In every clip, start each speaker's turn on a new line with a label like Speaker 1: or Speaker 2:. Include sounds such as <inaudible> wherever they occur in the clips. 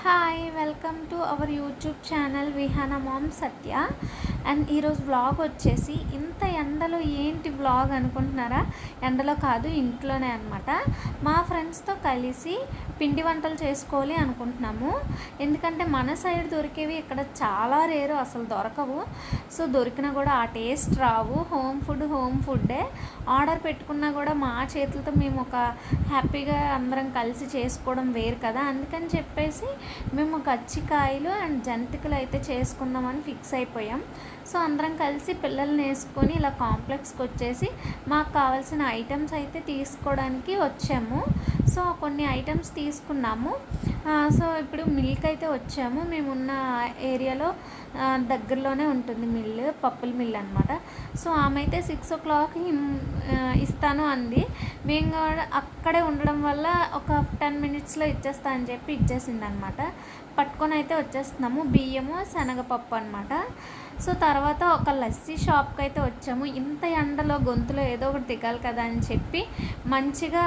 Speaker 1: Hi welcome to our YouTube channel Vihana mom Satya and ఈరోజు vlog వచ్చేసి ఇంత ఎండలో ఏంటి వ్లాగ్ అనుకుంటున్నారా? ఎండలో కాదు ఇంట్లోనే అనమాట మా ఫ్రెండ్స్తో కలిసి పిండి వంటలు చేసుకోవాలి అనుకుంటున్నాము. ఎందుకంటే మన సైడ్ దొరికేవి ఇక్కడ చాలా రేరు అసలు దొరకవు. సో దొరికినా కూడా ఆ టేస్ట్ రావు. హోమ్ ఫుడ్ హోమ్ ఫుడ్డే ఆర్డర్ పెట్టుకున్నా కూడా మా చేతులతో మేము ఒక హ్యాపీగా అందరం కలిసి చేసుకోవడం వేరు కదా. అందుకని చెప్పేసి మేము కచ్చికాయలు అండ్ జంతికలు అయితే చేసుకుందామని ఫిక్స్ అయిపోయాం. సో అందరం కలిసి పిల్లల్ని వేసుకొని ఇలా కాంప్లెక్స్కి వచ్చేసి మాకు కావాల్సిన ఐటమ్స్ అయితే తీసుకోవడానికి వచ్చాము. సో కొన్ని ఐటమ్స్ తీసుకున్నాము. సో ఇప్పుడు మిల్క్ అయితే వచ్చాము. మేమున్న ఏరియాలో దగ్గరలోనే ఉంటుంది మిల్ పప్పుల మిల్ అనమాట సో ఆమె అయితే సిక్స్ ఓ క్లాక్ ఇస్తాను అంది. మేము కూడా అక్కడే ఉండడం వల్ల ఒక టెన్ మినిట్స్లో ఇచ్చేస్తా అని చెప్పి ఇచ్చేసింది అనమాట పట్టుకొని అయితే వచ్చేస్తున్నాము. బియ్యము శనగపప్పు అనమాట సో తర్వాత ఒక లస్సీ షాప్కి అయితే వచ్చాము. ఇంత ఎండలో గొంతులో ఏదో ఒకటి దిగాలి కదా అని చెప్పి మంచిగా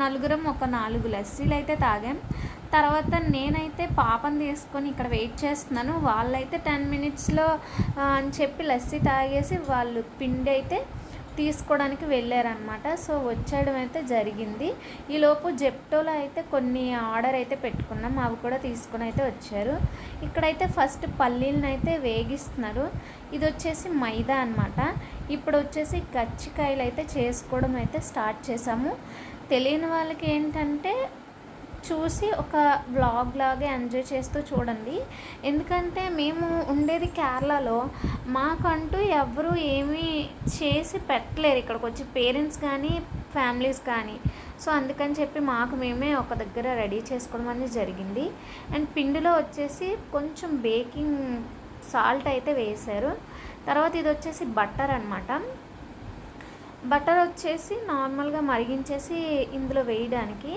Speaker 1: నలుగురం ఒక నాలుగు లస్సీలు అయితే తాగాం. తర్వాత నేనైతే పాపను తీసుకొని ఇక్కడ వెయిట్ చేస్తున్నాను. వాళ్ళైతే టెన్ మినిట్స్లో అని చెప్పి లస్సీ తాగేసి వాళ్ళు పిండి అయితే తీసుకోవడానికి వెళ్ళారనమాట సో వచ్చేయడం అయితే జరిగింది. ఈలోపు జెప్టోలో అయితే కొన్ని ఆర్డర్ అయితే పెట్టుకున్నాం. అవి కూడా తీసుకొని అయితే వచ్చారు. ఇక్కడైతే ఫస్ట్ పల్లీలను అయితే వేగిస్తున్నారు. ఇది వచ్చేసి మైదా అనమాట ఇప్పుడు వచ్చేసి గచ్చికాయలు అయితే చేసుకోవడం అయితే స్టార్ట్ చేసాము తెలియని వాళ్ళకి ఏంటంటే చూసి ఒక బ్లాగ్ లాగే ఎంజాయ్ చేస్తూ చూడండి. ఎందుకంటే మేము ఉండేది కేరళలో మాకంటూ ఎవరు ఏమీ చేసి పెట్టలేరు ఇక్కడికి వచ్చి. పేరెంట్స్ కానీ ఫ్యామిలీస్ కానీ. సో అందుకని చెప్పి మాకు మేమే ఒక దగ్గర రెడీ చేసుకోవడం అనేది జరిగింది. అండ్ పిండిలో వచ్చేసి కొంచెం బేకింగ్ సాల్ట్ అయితే వేశారు. తర్వాత ఇది వచ్చేసి బట్టర్ అనమాట బటర్ వచ్చేసి నార్మల్గా మరిగించేసి ఇందులో వేయడానికి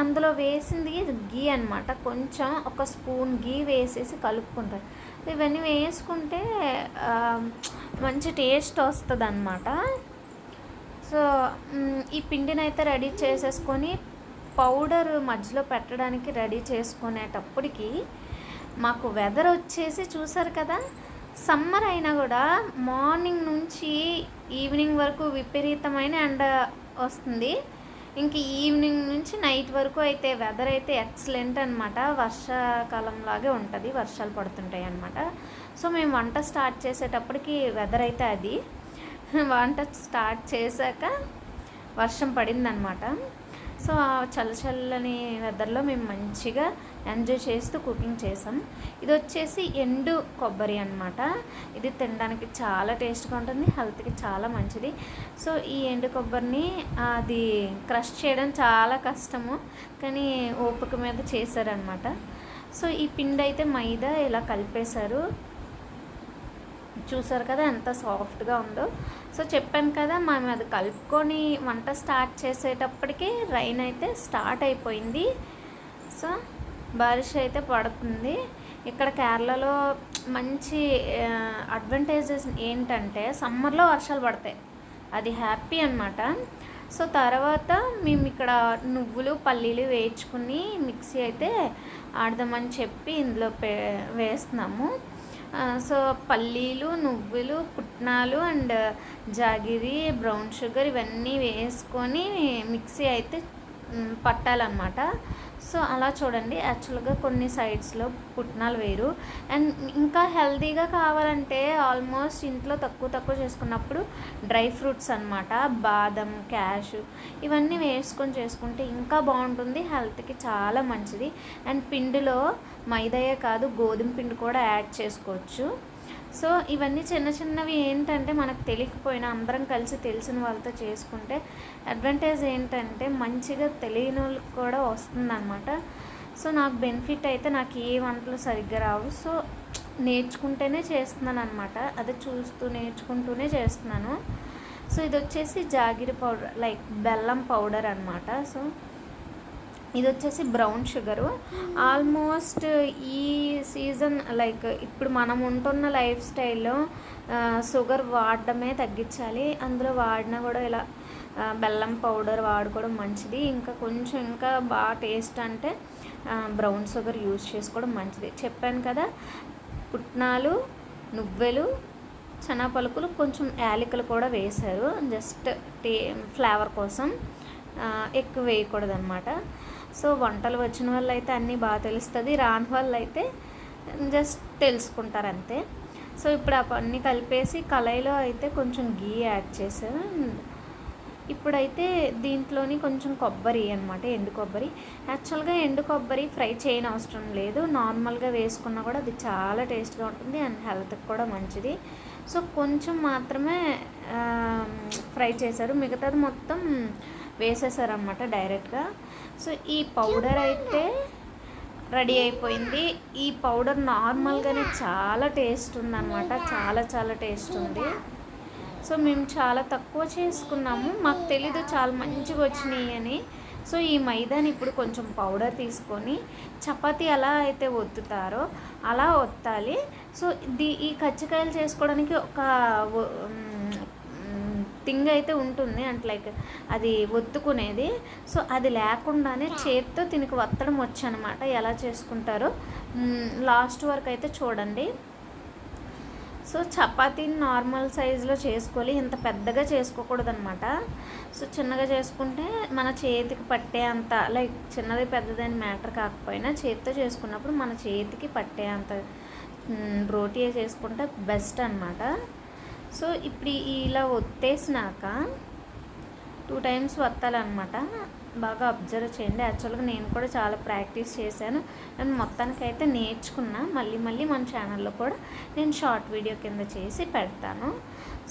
Speaker 1: అందులో వేసింది గీ అనమాట కొంచెం ఒక స్పూన్ గీ వేసేసి కలుపుకుంటారు. ఇవన్నీ వేసుకుంటే మంచి టేస్ట్ వస్తుంది అనమాట సో ఈ పిండిని అయితే రెడీ చేసేసుకొని పౌడర్ మధ్యలో పెట్టడానికి రెడీ చేసుకునేటప్పటికి మాకు వెదర్ వచ్చేసి చూసారు కదా సమ్మర్ అయినా కూడా మార్నింగ్ నుంచి ఈవినింగ్ వరకు విపరీతమైన ఎండ వస్తుంది. ఇంక ఈవినింగ్ నుంచి నైట్ వరకు అయితే వెదర్ అయితే ఎక్సలెంట్ అనమాట వర్షాకాలంలాగే ఉంటుంది వర్షాలు పడుతుంటాయి అనమాట సో మేము వంట స్టార్ట్ చేసేటప్పటికి వెదర్ అయితే అది. <laughs> వంట స్టార్ట్ చేశాక వర్షం పడిందనమాట సో ఆ చల్ల చల్లని వెదర్లో మేము మంచిగా ఎంజాయ్ చేస్తూ కుకింగ్ చేసాం. ఇది వచ్చేసి ఎండు కొబ్బరి అనమాట ఇది తినడానికి చాలా టేస్ట్గా ఉంటుంది హెల్త్కి చాలా మంచిది. సో ఈ ఎండు కొబ్బరిని అది క్రష్ చేయడం చాలా కష్టము కానీ ఓపిక మీద చేశారనమాట సో ఈ పిండి అయితే మైదా ఇలా కలిపేశారు. చూసారు కదా ఎంత సాఫ్ట్గా ఉందో. సో చెప్పాను కదా మేము అది కలుపుకొని వంట స్టార్ట్ చేసేటప్పటికి రైన్ అయితే స్టార్ట్ అయిపోయింది. సో బారిష్ అయితే పడుతుంది. ఇక్కడ కేరళలో మంచి అడ్వాంటేజెస్ ఏంటంటే సమ్మర్లో వర్షాలు పడతాయి. అది హ్యాపీ అనమాట సో తర్వాత మేము ఇక్కడ నువ్వులు పల్లీలు వేయించుకుని మిక్సీ అయితే ఆడదామని చెప్పి ఇందులో పే వేస్తున్నాము. సో పల్లీలు నువ్వులు పుట్నాలు అండ్ జాగిరి బ్రౌన్ షుగర్ ఇవన్నీ వేసుకొని మిక్సీ అయితే పట్టాలన్నమాట. సో అలా చూడండి. యాక్చువల్గా కొన్ని సైడ్స్లో పుట్నాలు వేరు. అండ్ ఇంకా హెల్తీగా కావాలంటే ఆల్మోస్ట్ ఇంట్లో తక్కువ తక్కువ చేసుకున్నప్పుడు డ్రై ఫ్రూట్స్ అన్నమాట. బాదం క్యాష్ ఇవన్నీ వేసుకొని చేసుకుంటే ఇంకా బాగుంటుంది. హెల్త్కి చాలా మంచిది. అండ్ పిండిలో మైదాయే కాదు గోధుమ పిండి కూడా యాడ్ చేసుకోవచ్చు. సో ఇవన్నీ చిన్న చిన్నవి ఏంటంటే మనకు తెలియకపోయినా అందరం కలిసి తెలిసిన వాళ్ళతో చేసుకుంటే అడ్వాంటేజ్ ఏంటంటే మంచిగా తెలియని వాళ్ళకి కూడా వస్తుందన్నమాట. సో నాకు బెనిఫిట్ అయితే నాకు ఏ వంటలు సరిగ్గా రావు. సో నేర్చుకుంటేనే చేస్తున్నాను అనమాట అది చూస్తూ నేర్చుకుంటూనే చేస్తున్నాను. సో ఇది వచ్చేసి జాగిరి పౌడర్ లైక్ బెల్లం పౌడర్ అనమాట సో ఇది వచ్చేసి బ్రౌన్ షుగరు. ఆల్మోస్ట్ ఈ సీజన్ లైక్ ఇప్పుడు మనం ఉంటున్న లైఫ్ స్టైల్లో షుగర్ వాడడమే తగ్గించాలి. అందులో వాడినా కూడా ఇలా బెల్లం పౌడర్ వాడుకోవడం మంచిది. ఇంకా కొంచెం ఇంకా బాగా టేస్ట్ అంటే బ్రౌన్ షుగర్ యూజ్ చేసుకోవడం మంచిది. చెప్పాను కదా పుట్నాలు నువ్వెలు చనా పలుకులు కొంచెం యాలకులు కూడా వేశారు. జస్ట్ టే ఫ్లేవర్ కోసం ఎక్కువ వేయకూడదు అనమాట సో వంటలు వచ్చిన వాళ్ళు అయితే అన్నీ బాగా తెలుస్తుంది రాని వాళ్ళు అయితే జస్ట్ తెలుసుకుంటారు అంతే సో ఇప్పుడు అవన్నీ కలిపేసి కళాయిలో అయితే కొంచెం గీ యాడ్ చేసాను ఇప్పుడైతే దీంట్లోని కొంచెం కొబ్బరి అనమాట ఎండు కొబ్బరి. యాక్చువల్గా ఎండు కొబ్బరి ఫ్రై చేయని అవసరం లేదు. నార్మల్గా వేసుకున్నా కూడా అది చాలా టేస్ట్గా ఉంటుంది అండ్ హెల్త్కి కూడా మంచిది. సో కొంచెం మాత్రమే ఫ్రై చేశారు. మిగతాది మొత్తం వేసేసారనమాట డైరెక్ట్గా. సో ఈ పౌడర్ అయితే రెడీ అయిపోయింది. ఈ పౌడర్ నార్మల్గానే చాలా టేస్ట్ ఉందన్నమాట. చాలా చాలా టేస్ట్ ఉంది. సో మేము చాలా తక్కువ చేసుకున్నాము. మాకు తెలీదు చాలా మంచిగా వచ్చినాయి అని. సో ఈ మైదాని ఇప్పుడు కొంచెం పౌడర్ తీసుకొని చపాతీ ఎలా అయితే ఒత్తుతారో అలా ఒత్తాలి. సో దీ ఈ కచ్చికాయలు చేసుకోవడానికి ఒక థింగ్ అయితే ఉంటుంది. అంటే లైక్ అది ఒత్తుకునేది. సో అది లేకుండానే చేత్తో దీనికి వత్తడం వచ్చనమాట. ఎలా చేసుకుంటారో. లాస్ట్ వరకు అయితే చూడండి. సో చపాతీని నార్మల్ సైజులో చేసుకోవాలి. ఇంత పెద్దగా చేసుకోకూడదు అనమాట సో చిన్నగా చేసుకుంటే మన చేతికి పట్టే అంత లైక్ చిన్నది పెద్దదని మ్యాటర్ కాకపోయినా చేతితో చేసుకున్నప్పుడు మన చేతికి పట్టే అంత రోటీ చేసుకుంటే బెస్ట్ అనమాట సో ఇప్పుడు ఇలా ఒత్తేసినాక టూ టైమ్స్ వత్తాలన్నమాట. బాగా అబ్జర్వ్ చేయండి. యాక్చువల్గా నేను కూడా చాలా ప్రాక్టీస్ చేశాను. నేను మొత్తానికైతే నేర్చుకున్నా. మళ్ళీ మళ్ళీ మన ఛానల్లో కూడా నేను షార్ట్ వీడియో కింద చేసి పెడతాను.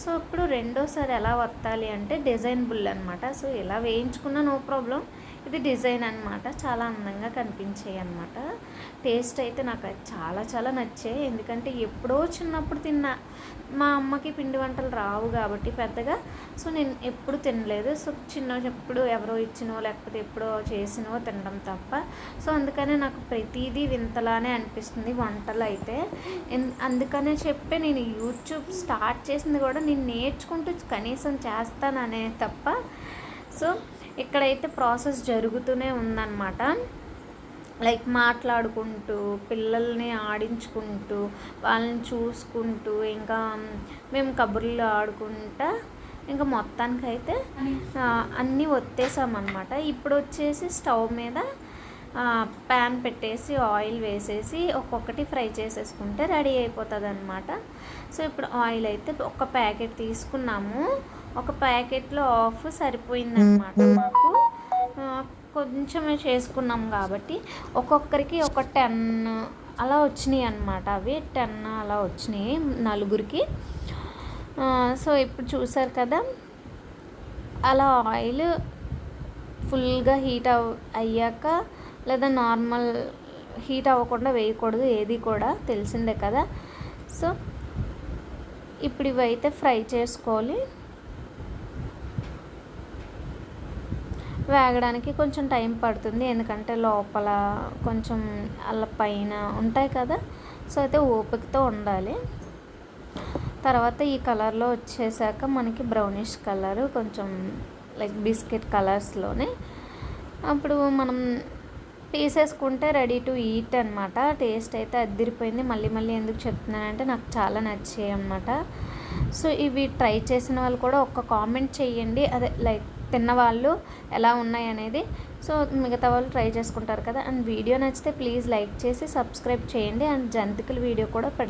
Speaker 1: సో ఇప్పుడు రెండోసారి ఎలా వత్తాలి అంటే డిజైన్ బుల్ అనమాట సో ఇలా వేయించుకున్నా నో ప్రాబ్లం ఇది డిజైన్ అనమాట చాలా అందంగా కనిపించాయి అనమాట టేస్ట్ అయితే నాకు అది చాలా చాలా నచ్చాయి. ఎందుకంటే ఎప్పుడో చిన్నప్పుడు తిన్నా మా అమ్మకి పిండి వంటలు రావు కాబట్టి పెద్దగా. సో నేను ఎప్పుడు తినలేదు. సో చిన్న ఎప్పుడు ఎవరో ఇచ్చినో లేకపోతే ఎప్పుడో చేసినో తినడం తప్ప. సో అందుకనే నాకు ప్రతిదీ వింతలానే అనిపిస్తుంది వంటలు అయితే. అందుకనే చెప్పే నేను యూట్యూబ్ స్టార్ట్ చేసింది కూడా నేను నేర్చుకుంటూ కనీసం చేస్తాననే తప్ప. సో ఇక్కడైతే ప్రాసెస్ జరుగుతూనే ఉందన్నమాట. లైక్ మాట్లాడుకుంటూ పిల్లల్ని ఆడించుకుంటూ వాళ్ళని చూసుకుంటూ ఇంకా మేము కబుర్లు ఆడుకుంటా ఇంకా మొత్తానికైతే అయితే అన్నీ ఒత్తేసామన్నమాట. ఇప్పుడు వచ్చేసి స్టవ్ మీద ప్యాన్ పెట్టేసి ఆయిల్ వేసేసి ఒక్కొక్కటి ఫ్రై చేసేసుకుంటే రెడీ అయిపోతుంది అనమాట సో ఇప్పుడు ఆయిల్ అయితే ఒక ప్యాకెట్ తీసుకున్నాము. ఒక ప్యాకెట్లో ఆఫ్ సరిపోయిందనమాట మాకు. కొంచెమే చేసుకున్నాం కాబట్టి ఒక్కొక్కరికి ఒక టెన్ అలా వచ్చినాయి అన్నమాట అవి. టెన్ అలా వచ్చినాయి నలుగురికి. సో ఇప్పుడు చూసారు కదా అలా ఆయిల్ ఫుల్గా హీట్ అవ్ అయ్యాక లేదా నార్మల్ హీట్ అవ్వకుండా వేయకూడదు ఏది కూడా తెలిసిందే కదా. సో ఇప్పుడు ఇవైతే ఫ్రై చేసుకోవాలి. వేగడానికి కొంచెం టైం పడుతుంది. ఎందుకంటే లోపల కొంచెం అల్ల పైన ఉంటాయి కదా. సో అయితే ఓపికతో ఉండాలి. తర్వాత ఈ కలర్లో వచ్చేసాక మనకి బ్రౌనిష్ కలర్ కొంచెం లైక్ బిస్కెట్ కలర్స్లోనే. అప్పుడు మనం తీసేసుకుంటే రెడీ టు ఈట్ అనమాట టేస్ట్ అయితే అద్దిరిపోయింది. మళ్ళీ మళ్ళీ ఎందుకు చెప్తున్నానంటే నాకు చాలా నచ్చాయి అనమాట సో ఇవి ట్రై చేసిన వాళ్ళు కూడా ఒక్క కామెంట్ చేయండి అదే లైక్ తిన్నవాళ్ళు ఎలా ఉన్నాయి అనేది. సో మిగతా వాళ్ళు ట్రై చేసుకుంటారు కదా. అండ్ వీడియో నచ్చితే ప్లీజ్ లైక్ చేసి సబ్స్క్రైబ్ చేయండి. అండ్ జంతికల వీడియో కూడా పెడతాను